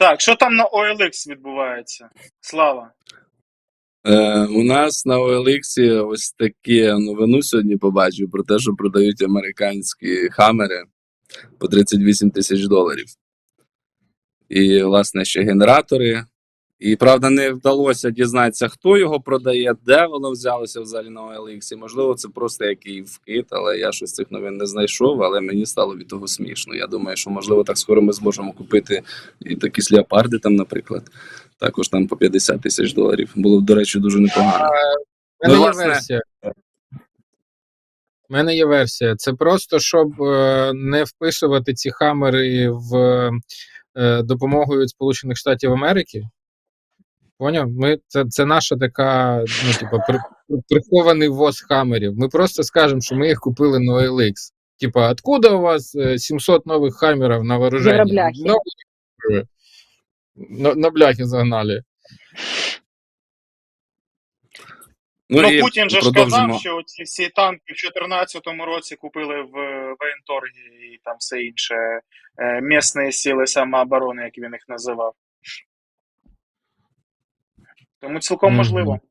Так, що там на OLX відбувається? Слава. Е, у нас на OLX ось таке новину сьогодні побачив про те, що продають американські хамери по 38 тисяч доларів. І, власне, ще генератори. І правда, не вдалося дізнатися, хто його продає, де воно взялося взагалі на OLX. Можливо, це просто який вкид, але я щось цих новин не знайшов, але мені стало від того смішно. Я думаю, що можливо так скоро ми зможемо купити і такі леопарди там, наприклад. Також там по 50 тисяч доларів. Було б, до речі, дуже непогано. У мене Ну, є версія. У мене є версія. Це просто щоб е, не вписувати ці хамери в е, допомогу від Сполучених Штатів Америки. Поняв? Ми, це, це наша така, ну, типу, при, прихований ввоз хамерів. Ми просто скажемо, що ми їх купили на OLX. Типа, откуда у вас е, 700 нових хамерів на вооруженні? Нові. На, на бляхи загнали. Ну, і Путін же ж продовжимо. сказав, що ці всі танки в 2014 році купили в воєнторгі і там все інше. Е, Місні сили самооборони, як він їх називав. Тому цілком можливо.